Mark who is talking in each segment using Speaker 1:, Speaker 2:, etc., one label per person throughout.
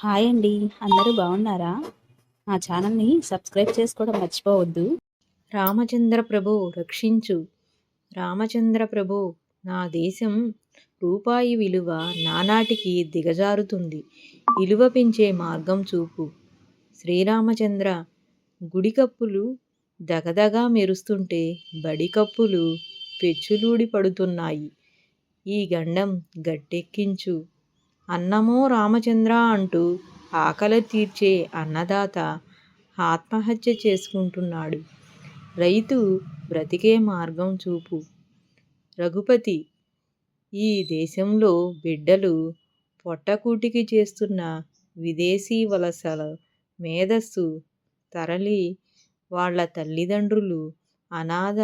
Speaker 1: Hi అండి. అందరూ బాగున్నారా? మా ఛానల్ని సబ్స్క్రైబ్ చేసుకోవడం మర్చిపోవద్దు.
Speaker 2: రామచంద్ర ప్రభు రక్షించు. రామచంద్ర ప్రభు నా దేశం రూపాయి విలువ నానాటికి దిగజారుతుంది. విలువ పెంచే మార్గం చూపు. శ్రీరామచంద్ర గుడి కప్పులు దగదగా మెరుస్తుంటే బడి కప్పులు పెచ్చులూడి పడుతున్నాయి. ఈ గండం గట్టెక్కించు. అన్నమో రామచంద్ర అంటూ ఆకలి తీర్చే అన్నదాత ఆత్మహత్య చేసుకుంటున్నాడు. రైతు బ్రతికే మార్గం చూపు. రఘుపతి ఈ దేశంలో బిడ్డలు పొట్టకూటికి చేస్తున్న విదేశీ వలసల మేధస్సు తరలి వాళ్ళ తల్లిదండ్రులు అనాథ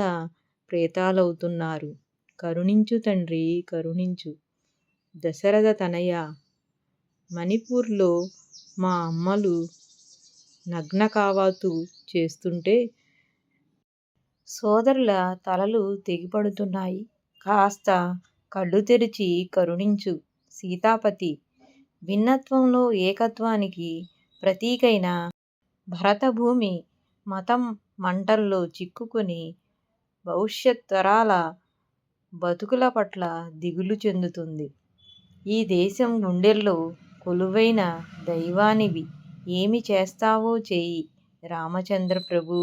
Speaker 2: ప్రేతాలవుతున్నారు. కరుణించు తండ్రి కరుణించు. దశరథ తనయ మణిపూర్లో మా అమ్మలు నగ్న కావాతు చేస్తుంటే సోదరుల తలలు తెగిపడుతున్నాయి. కాస్త కళ్ళు తెరిచి కరుణించు సీతాపతి. భిన్నత్వంలో ఏకత్వానికి ప్రతీకైన భరతభూమి మతం మంటల్లో చిక్కుకొని భవిష్యత్ తరాల బతుకుల పట్ల దిగులు చెందుతుంది. ఈ దేశం గుండెల్లో కొలువైన దైవానివి. ఏమి చేస్తావో చేయి. రామచంద్ర ప్రభు